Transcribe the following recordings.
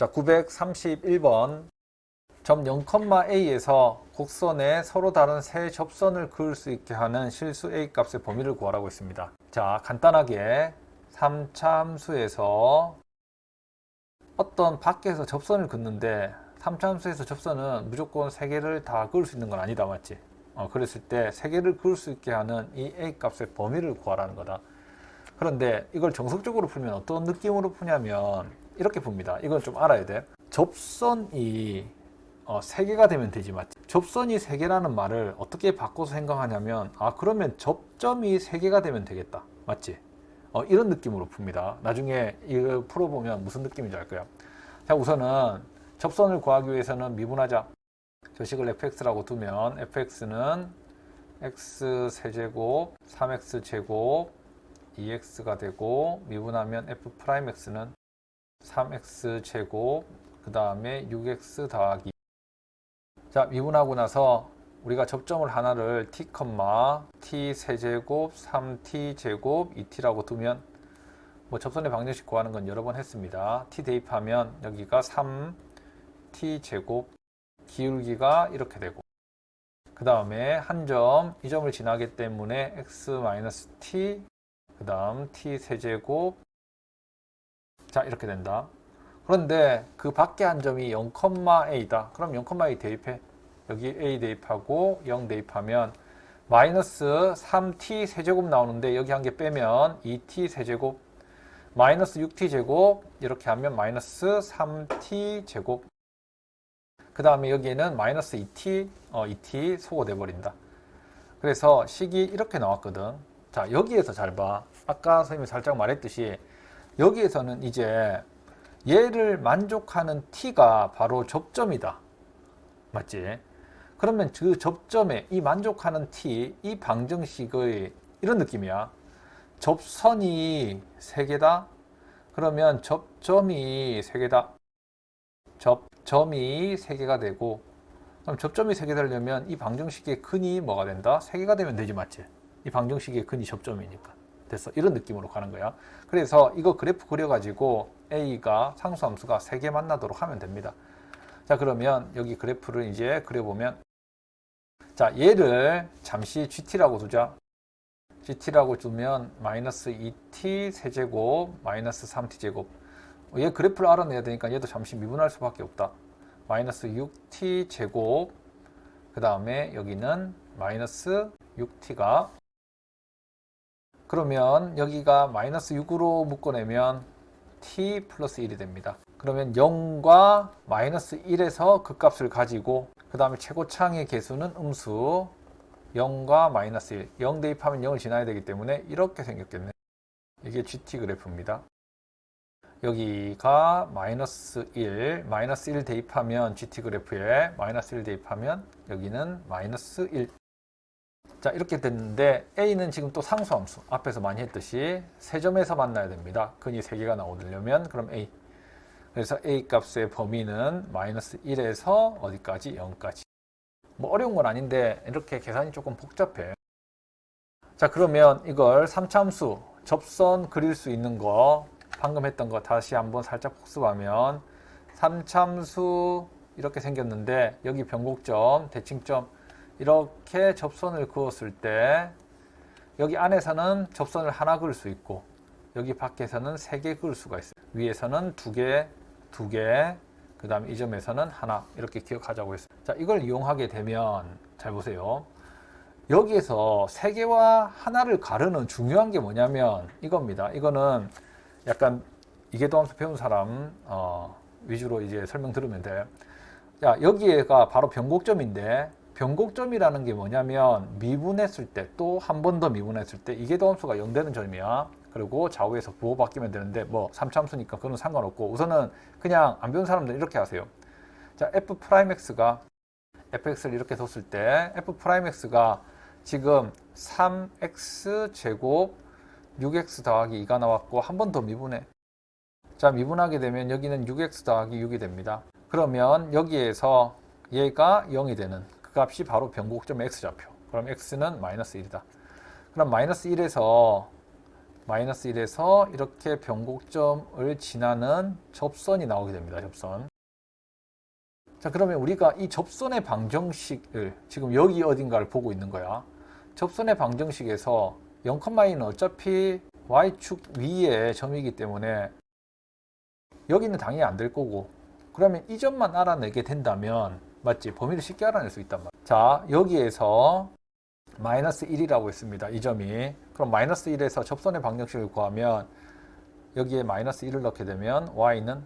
자, 931번. 점 0,a에서 곡선에 서로 다른 세 접선을 그을 수 있게 하는 실수 a 값의 범위를 구하라고 했습니다. 자, 간단하게 3차 함수에서 어떤 밖에서 접선을 긋는데 3차 함수에서 접선은 무조건 세 개를 다 그을 수 있는 건 아니다, 맞지? 어, 그랬을 때 세 개를 그을 수 있게 하는 이 a 값의 범위를 구하라는 거다. 그런데 이걸 정석적으로 풀면 어떤 느낌으로 푸냐면 이렇게 풉니다. 이건 좀 알아야 돼. 접선이 어, 세 개가 되면 되지 맞지? 접선이 세 개라는 말을 어떻게 바꿔서 생각하냐면 아 그러면 접점이 세 개가 되면 되겠다. 맞지? 어, 이런 느낌으로 풉니다. 나중에 이걸 풀어보면 무슨 느낌인지 알 거야. 자 우선은 접선을 구하기 위해서는 미분하자. 저식을 fx라고 두면 fx는 x 세제곱 3x 제곱 2x가 되고 미분하면 f 프라임 x는 3x 제곱 그 다음에 6x 더하기 자 미분하고 나서 우리가 접점을 하나를 t, t 세제곱 3t 제곱 2t라고 두면 뭐 접선의 방정식 구하는 건 여러 번 했습니다. t 대입하면 여기가 3t 제곱 기울기가 이렇게 되고 그 다음에 한 점 이 점을 지나기 때문에 x-t 그 다음 t 세제곱 자 이렇게 된다. 그런데 그 밖에 한 점이 0,a다. 그럼 0,a 대입해. 여기 a 대입하고 0 대입하면 마이너스 3t 세제곱 나오는데 여기 한 개 빼면 2t 세제곱 마이너스 6t 제곱 이렇게 하면 마이너스 3t 제곱 그 다음에 여기에는 마이너스 2t 어, 2t 소거돼 버린다. 그래서 식이 이렇게 나왔거든. 자 여기에서 잘 봐. 아까 선생님이 살짝 말했듯이 여기에서는 이제 얘를 만족하는 t가 바로 접점이다. 맞지? 그러면 그 접점에 이 만족하는 t, 이 방정식의 이런 느낌이야. 접선이 세 개다. 그러면 접점이 세 개다. 접점이 세 개가 되고 그럼 접점이 세개 되려면 이 방정식의 근이 뭐가 된다? 세 개가 되면 되지 맞지? 이 방정식의 근이 접점이니까. 됐어. 이런 느낌으로 가는 거야. 그래서 이거 그래프 그려가지고 A가 상수함수가 세개 만나도록 하면 됩니다. 자, 그러면 여기 그래프를 이제 그려보면 자, 얘를 잠시 GT라고 두자. GT라고 두면 마이너스 2T 세제곱 마이너스 3T 제곱 얘 그래프를 알아내야 되니까 얘도 잠시 미분할 수밖에 없다. 마이너스 6T 제곱 그 다음에 여기는 마이너스 6T가 그러면 여기가 마이너스 6으로 묶어내면 t 플러스 1이 됩니다. 그러면 0과 마이너스 1에서 그 값을 가지고 그 다음에 최고창의 개수는 음수 0과 마이너스 1 0 대입하면 0을 지나야 되기 때문에 이렇게 생겼겠네. 이게 GT 그래프입니다. 여기가 마이너스 1, 마이너스 1 대입하면 GT 그래프에 마이너스 1 대입하면 여기는 마이너스 1 자 이렇게 됐는데 A는 지금 또 상수함수 앞에서 많이 했듯이 세 점에서 만나야 됩니다. 근이 세 개가 나오려면 그럼 A. 그래서 A 값의 범위는 마이너스 1에서 어디까지? 0까지. 뭐 어려운 건 아닌데 이렇게 계산이 조금 복잡해. 자 그러면 이걸 3차함수 접선 그릴 수 있는 거 방금 했던 거 다시 한번 살짝 복습하면 3차함수 이렇게 생겼는데 여기 변곡점 대칭점 이렇게 접선을 그었을 때 여기 안에서는 접선을 하나 그을 수 있고 여기 밖에서는 세 개 그을 수가 있어요. 위에서는 두 개, 두 개, 그 다음에 이 점에서는 하나 이렇게 기억하자고 했어요. 자, 이걸 이용하게 되면 잘 보세요. 여기에서 세 개와 하나를 가르는 중요한 게 뭐냐면 이겁니다. 이거는 약간 이계도함수 배운 사람 어, 위주로 이제 설명 들으면 돼. 자, 여기가 바로 변곡점인데 변곡점이라는 게 뭐냐면 미분했을 때 또 한 번 더 미분했을 때 이게 도함수가 0 되는 점이야. 그리고 좌우에서 부호 바뀌면 되는데 뭐 3참수니까 그건 상관없고 우선은 그냥 안 배운 사람들은 이렇게 하세요. 자, f 프라임 x가 fx를 이렇게 뒀을 때 f 프라임 x가 지금 3x 제곱 6x 더하기 2가 나왔고 한 번 더 미분해. 자, 미분하게 되면 여기는 6x 더하기 6이 됩니다. 그러면 여기에서 얘가 0이 되는 그 값이 바로 변곡점 x좌표. 그럼 x는 마이너스 1이다. 그럼 마이너스 1에서 마이너스 1에서 이렇게 변곡점을 지나는 접선이 나오게 됩니다. 접선. 자, 그러면 우리가 이 접선의 방정식을 지금 여기 어딘가를 보고 있는 거야. 접선의 방정식에서 0,2는 어차피 y축 위에 점이기 때문에 여기는 당연히 안 될 거고 그러면 이 점만 알아내게 된다면 맞지? 범위를 쉽게 알아낼 수 있단 말이야. 자, 여기에서 마이너스 1이라고 했습니다. 이 점이. 그럼 마이너스 1에서 접선의 방정식을 구하면 여기에 마이너스 1을 넣게 되면 y는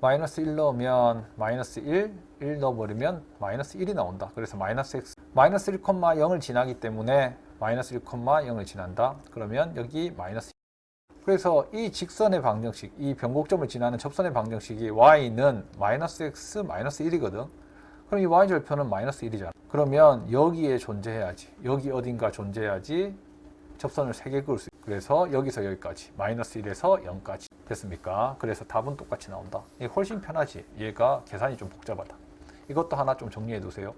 마이너스 1 넣으면 마이너스 1, 1 넣어버리면 마이너스 1이 나온다. 그래서 마이너스 x, 마이너스 1,0을 지나기 때문에 마이너스 1,0을 지난다. 그러면 여기 마이너스 그래서 이 직선의 방정식, 이 변곡점을 지나는 접선의 방정식이 y는 마이너스 x 마이너스 1이거든. 그럼 이 y절표는 마이너스 1이잖아. 그러면 여기에 존재해야지. 여기 어딘가 존재해야지 접선을 3개 그을 수 있어. 그래서 여기서 여기까지 마이너스 1에서 0까지 됐습니까? 그래서 답은 똑같이 나온다. 훨씬 편하지. 얘가 계산이 좀 복잡하다. 이것도 하나 좀 정리해 두세요.